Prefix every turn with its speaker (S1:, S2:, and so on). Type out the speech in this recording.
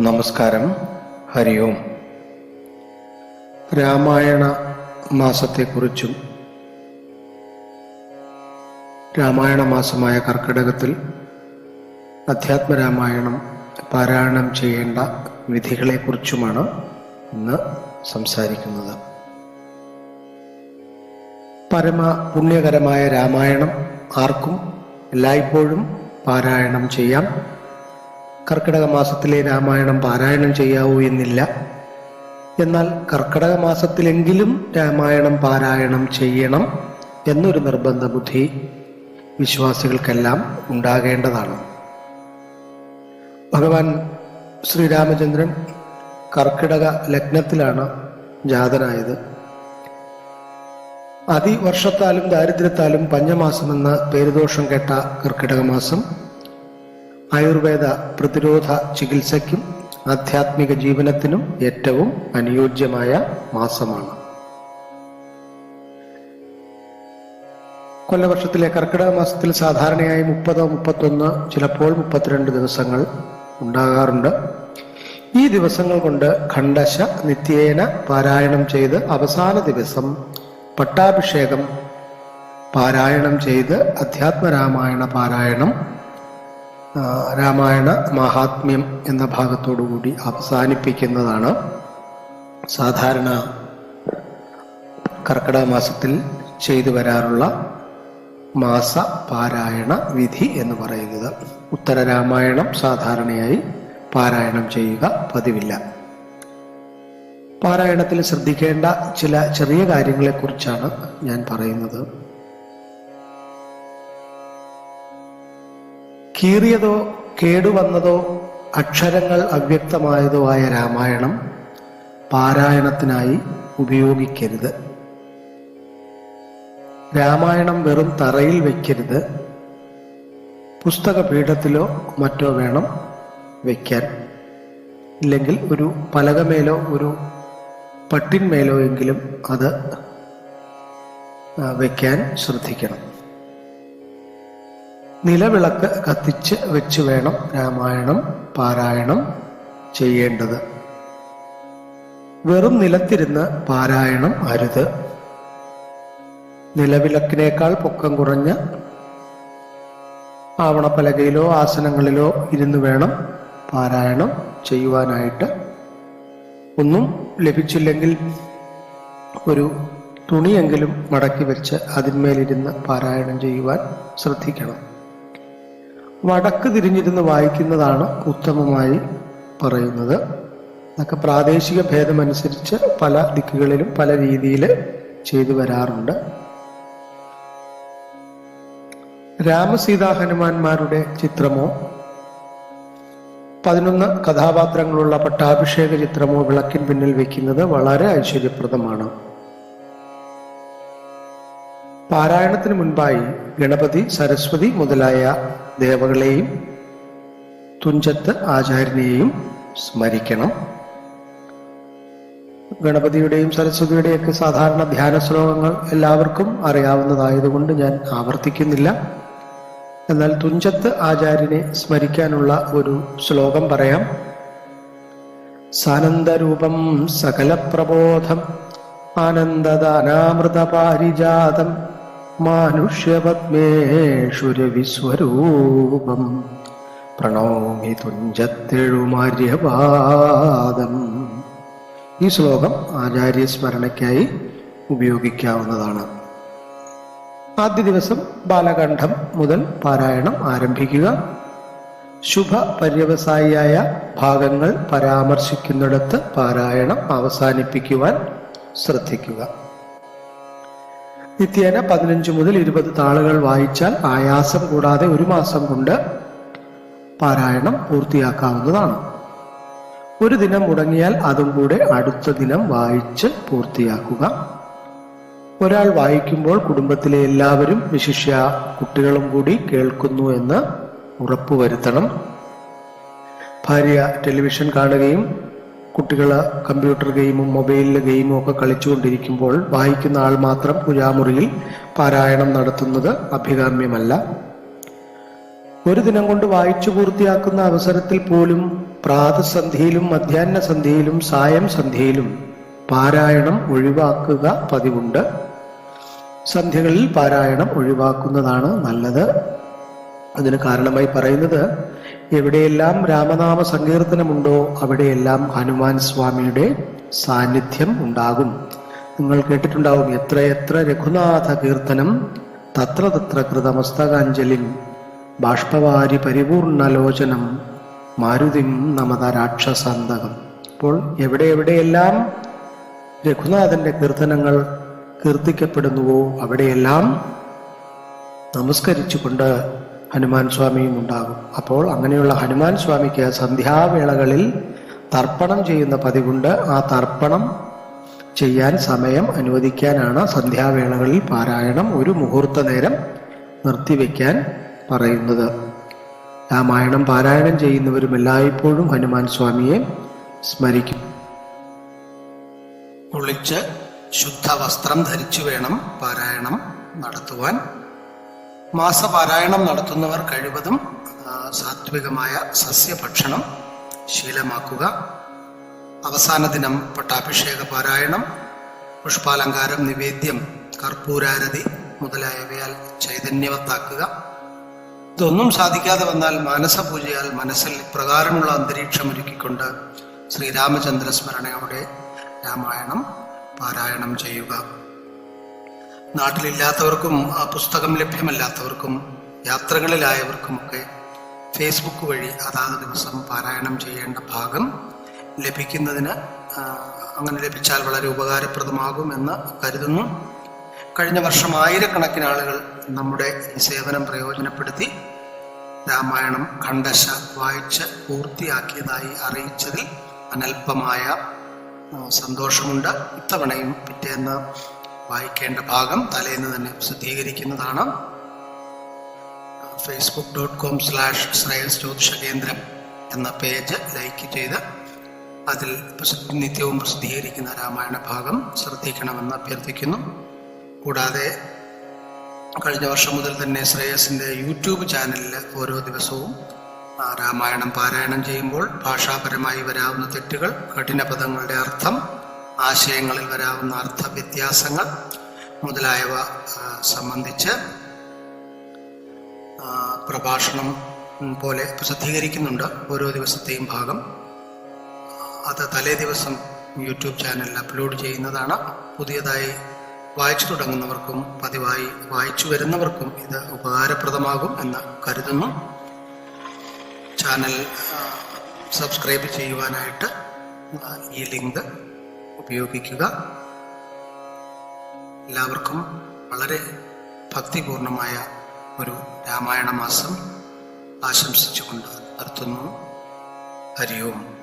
S1: നമസ്കാരം. ഹരി ഓം. രാമായണ മാസത്തെക്കുറിച്ചും രാമായണ മാസമായ കർക്കിടകത്തിൽ അധ്യാത്മരാമായണം പാരായണം ചെയ്യേണ്ട വിധികളെക്കുറിച്ചുമാണ് ഇന്ന് സംസാരിക്കുന്നത്. പരമ പുണ്യകരമായ രാമായണം ആർക്കും എല്ലായ്പ്പോഴും പാരായണം ചെയ്യാം. കർക്കിടക മാസത്തിലെ രാമായണം പാരായണം ചെയ്യാവൂ എന്നില്ല. എന്നാൽ കർക്കിടക മാസത്തിലെങ്കിലും രാമായണം പാരായണം ചെയ്യണം എന്നൊരു നിർബന്ധ ബുദ്ധി വിശ്വാസികൾക്കെല്ലാം ഉണ്ടാകേണ്ടതാണ്. ഭഗവാൻ ശ്രീരാമചന്ദ്രൻ കർക്കിടക ലഗ്നത്തിലാണ് ജാതനായത്. അതിവർഷത്താലും ദാരിദ്ര്യത്താലും പഞ്ഞമാസമെന്ന പേരുദോഷം കേട്ട കർക്കിടക മാസം ആയുർവേദ പ്രതിരോധ ചികിത്സയ്ക്കും ആധ്യാത്മിക ജീവനത്തിനും ഏറ്റവും അനുയോജ്യമായ മാസമാണ്. കൊല്ലവർഷത്തിലെ കർക്കിടക മാസത്തിൽ സാധാരണയായി മുപ്പതോ മുപ്പത്തൊന്ന് ചിലപ്പോൾ മുപ്പത്തിരണ്ട് ദിവസങ്ങൾ ഉണ്ടാകാറുണ്ട്. ഈ ദിവസങ്ങൾ കൊണ്ട് ഖണ്ഡശ നിത്യേന പാരായണം ചെയ്ത് അവസാന ദിവസം പട്ടാഭിഷേകം പാരായണം ചെയ്ത് അധ്യാത്മരാമായണ പാരായണം രാമായണ മഹാത്മ്യം എന്ന ഭാഗത്തോടുകൂടി അവസാനിപ്പിക്കുന്നതാണ്. സാധാരണ കർക്കിടക മാസത്തിൽ ചെയ്തു വരാറുള്ള മാസ പാരായണ വിധി എന്ന് പറയുന്നത്. ഉത്തര രാമായണം സാധാരണയായി പാരായണം ചെയ്യുക പതിവില്ല. പാരായണത്തിൽ ശ്രദ്ധിക്കേണ്ട ചില ചെറിയ കാര്യങ്ങളെക്കുറിച്ചാണ് ഞാൻ പറയുന്നത്. കീറിയതോ കേടുവന്നതോ അക്ഷരങ്ങൾ അവ്യക്തമായതോ ആയ രാമായണം പാരായണത്തിനായി ഉപയോഗിക്കരുത്. രാമായണം വെറും തറയിൽ വയ്ക്കരുത് പുസ്തക പീഠത്തിലോ മറ്റോ വേണം വയ്ക്കാൻ ഇല്ലെങ്കിൽ ഒരു പലകമേലോ ഒരു പട്ടിന്മേലോ എങ്കിലും അത് വയ്ക്കാൻ ശ്രദ്ധിക്കണം. നിലവിളക്ക് കത്തിച്ച് വെച്ച് വേണം രാമായണം പാരായണം ചെയ്യേണ്ടത്. വെറും നിലത്തിരുന്ന് പാരായണം അരുത്. നിലവിളക്കിനേക്കാൾ പൊക്കം കുറഞ്ഞ ആവണപ്പലകയിലോ ആസനങ്ങളിലോ ഇരുന്ന് വേണം പാരായണം ചെയ്യുവാനായിട്ട്. ഒന്നും ലഭിച്ചില്ലെങ്കിൽ ഒരു തുണിയെങ്കിലും മടക്കി വെച്ച് അതിന്മേലിരുന്ന് പാരായണം ചെയ്യുവാൻ ശ്രദ്ധിക്കണം. വടക്ക് തിരിഞ്ഞിരുന്ന് വായിക്കുന്നതാണ് ഉത്തമമായി പറയുന്നത്. അതൊക്കെ പ്രാദേശിക ഭേദമനുസരിച്ച് പല ദിക്കുകളിലും പല രീതിയിൽ ചെയ്തു വരാറുണ്ട്. രാമസീതാ ഹനുമാന്മാരുടെ ചിത്രമോ പതിനൊന്ന് കഥാപാത്രങ്ങളുള്ള പട്ടാഭിഷേക ചിത്രമോ വിളക്കിൻ പിന്നിൽ വയ്ക്കുന്നത് വളരെ ഐശ്വര്യപ്രദമാണ്. പാരായണത്തിന് മുൻപായി ഗണപതി സരസ്വതി മുതലായ ദേവകളെയും തുഞ്ചത്ത് ആചാര്യനെയും സ്മരിക്കണം. ഗണപതിയുടെയും സരസ്വതിയുടെയൊക്കെ സാധാരണ ധ്യാന ശ്ലോകങ്ങൾ എല്ലാവർക്കും അറിയാവുന്നതായതുകൊണ്ട് ഞാൻ ആവർത്തിക്കുന്നില്ല. എന്നാൽ തുഞ്ചത്ത് ആചാര്യനെ സ്മരിക്കാനുള്ള ഒരു ശ്ലോകം പറയാം. സാനന്ദരൂപം സകല പ്രബോധം ആനന്ദദാനാമൃത പാരിജാതം മാനുഷ്യപത്മേഷുര വിശ്വരൂപം പ്രണോമി തുഞ്ചത്തെഴുമാര്യപാദം ഈ ശ്ലോകം ആചാര്യസ്മരണയ്ക്കായി ഉപയോഗിക്കാവുന്നതാണ്. ആദ്യ ദിവസം ബാലകണ്ഠം മുതൽ പാരായണം ആരംഭിക്കുക. ശുഭ പര്യവസായിയായ ഭാഗങ്ങൾ പരാമർശിക്കുന്നിടത്ത് പാരായണം അവസാനിപ്പിക്കുവാൻ ശ്രദ്ധിക്കുക. നിത്യേന പതിനഞ്ച് മുതൽ ഇരുപത് താളുകൾ വായിച്ചാൽ ആയാസം കൂടാതെ ഒരു മാസം കൊണ്ട് പാരായണം പൂർത്തിയാക്കാവുന്നതാണ്. ഒരു ദിനം മുടങ്ങിയാൽ അതും കൂടെ അടുത്ത ദിനം വായിച്ച് പൂർത്തിയാക്കുക. ഒരാൾ വായിക്കുമ്പോൾ കുടുംബത്തിലെ എല്ലാവരും വിശിഷ്യ കുട്ടികളും കൂടി കേൾക്കുന്നു എന്ന് ഉറപ്പുവരുത്തണം. ഭാര്യ ടെലിവിഷൻ കാണുകയും കുട്ടികൾ കമ്പ്യൂട്ടർ ഗെയിമും മൊബൈലിലെ ഗെയിമും ഒക്കെ കളിച്ചുകൊണ്ടിരിക്കുമ്പോൾ വായിക്കുന്ന ആൾ മാത്രം പുഴാമുറിയിൽ പാരായണം നടത്തുന്നത് അഭികാമ്യമല്ല. ഒരു ദിനം കൊണ്ട് വായിച്ചു പൂർത്തിയാക്കുന്ന അവസരത്തിൽ പോലും പ്രാതസന്ധിയിലും മധ്യാഹ്ന സന്ധ്യയിലും സായം സന്ധ്യയിലും പാരായണം ഒഴിവാക്കുക പതിവുണ്ട്. സന്ധ്യകളിൽ പാരായണം ഒഴിവാക്കുന്നതാണ് നല്ലത്. അതിന് കാരണമായി പറയുന്നത് എവിടെയെല്ലാം രാമനാമ സങ്കീർത്തനമുണ്ടോ അവിടെയെല്ലാം ഹനുമാൻ സ്വാമിയുടെ സാന്നിധ്യം ഉണ്ടാകും. നിങ്ങൾ കേട്ടിട്ടുണ്ടാവും എത്ര രഘുനാഥ കീർത്തനം തത്ര തത്ര കൃതമസ്തകാഞ്ജലിം ബാഷ്പവാരി പരിപൂർണലോചനം മാരുതിം നമത രാക്ഷസാന്തകം. അപ്പോൾ എവിടെ എവിടെയെല്ലാം രഘുനാഥന്റെ കീർത്തനങ്ങൾ കീർത്തിക്കപ്പെടുന്നുവോ അവിടെയെല്ലാം നമസ്കരിച്ചുകൊണ്ട് ഹനുമാൻ സ്വാമിയും ഉണ്ടാകും. അപ്പോൾ അങ്ങനെയുള്ള ഹനുമാൻ സ്വാമിക്ക് സന്ധ്യാവേളകളിൽ തർപ്പണം ചെയ്യുന്ന പതിവുണ്ട്. ആ തർപ്പണം ചെയ്യാൻ സമയം അനുവദിക്കാനാണ് സന്ധ്യാവേളകളിൽ പാരായണം ഒരു മുഹൂർത്ത നേരം നിർത്തിവെക്കാൻ പറയുന്നത്. രാമായണം പാരായണം ചെയ്യുന്നവരും എല്ലായ്പ്പോഴും ഹനുമാൻ സ്വാമിയെ സ്മരിക്കും. കുളിച്ച് ശുദ്ധവസ്ത്രം ധരിച്ചു വേണം പാരായണം നടത്തുവാൻ. മാസപാരായണം നടത്തുന്നവർ കഴിവതും സാത്വികമായ സസ്യഭക്ഷണം ശീലമാക്കുക. അവസാന ദിനം പട്ടാഭിഷേക പാരായണം പുഷ്പാലങ്കാരം നിവേദ്യം കർപ്പൂരാരതി മുതലായവയാൽ ചൈതന്യവത്താക്കുക. ഇതൊന്നും സാധിക്കാതെ വന്നാൽ മാനസപൂജയാൽ മനസ്സിൽ പ്രകാരമുള്ള അന്തരീക്ഷം ഒരുക്കിക്കൊണ്ട് ശ്രീരാമചന്ദ്ര സ്മരണയോടെ രാമായണം പാരായണം ചെയ്യുക. നാട്ടിലില്ലാത്തവർക്കും ആ പുസ്തകം ലഭ്യമല്ലാത്തവർക്കും യാത്രകളിലായവർക്കുമൊക്കെ ഫേസ്ബുക്ക് വഴി അതാത് ദിവസം പാരായണം ചെയ്യേണ്ട ഭാഗം ലഭിക്കുന്നതിന് അങ്ങനെ ലഭിച്ചാൽ വളരെ ഉപകാരപ്രദമാകും എന്ന് കരുതുന്നു. കഴിഞ്ഞ വർഷം ആയിരക്കണക്കിന് ആളുകൾ നമ്മുടെ സേവനം പ്രയോജനപ്പെടുത്തി രാമായണം ഖണ്ഡശ വായിച്ച് പൂർത്തിയാക്കിയതായി അറിയിച്ചതിൽ അനൽപമായ സന്തോഷമുണ്ട്. ഇത്തവണയും പിറ്റേന്ന് വായിക്കേണ്ട ഭാഗം തലേന്ന് തന്നെ പ്രസിദ്ധീകരിക്കുന്നതാണ്. Facebook dot com slash Shreyas Jyothisha Kendram എന്ന പേജ് ലൈക്ക് ചെയ്ത് അതിൽ നിത്യവും പ്രസിദ്ധീകരിക്കുന്ന രാമായണ ഭാഗം ശ്രദ്ധിക്കണമെന്ന് അഭ്യർത്ഥിക്കുന്നു. കൂടാതെ കഴിഞ്ഞ വർഷം മുതൽ തന്നെ ശ്രേയസിന്റെ യൂട്യൂബ് ചാനലിൽ ഓരോ ദിവസവും രാമായണം പാരായണം ചെയ്യുമ്പോൾ ഭാഷാപരമായി വരാവുന്ന തെറ്റുകൾ കഠിന പദങ്ങളുടെ അർത്ഥം ആശയങ്ങളിൽ വരാവുന്ന അർത്ഥ വ്യത്യാസങ്ങൾ മുതലായവ സംബന്ധിച്ച് പ്രഭാഷണം പോലെ പ്രസിദ്ധീകരിക്കുന്നുണ്ട് ഓരോ ദിവസത്തെയും ഭാഗം. അത് തലേ ദിവസം യൂട്യൂബ് ചാനലിൽ അപ്ലോഡ് ചെയ്യുന്നതാണ്. പുതിയതായി വായിച്ചു തുടങ്ങുന്നവർക്കും പതിവായി വായിച്ചു വരുന്നവർക്കും ഇത് ഉപകാരപ്രദമാകും എന്ന് കരുതുന്നു. ചാനൽ സബ്സ്ക്രൈബ് ചെയ്യുവാനായിട്ട് ഈ ലിങ്ക് ഉപയോഗിക്കുക. എല്ലാവർക്കും വളരെ ഭക്തിപൂർണമായ ഒരു രാമായണ മാസം ആശംസിച്ചുകൊണ്ട് നിർത്തുന്നു. ഹരി ഓം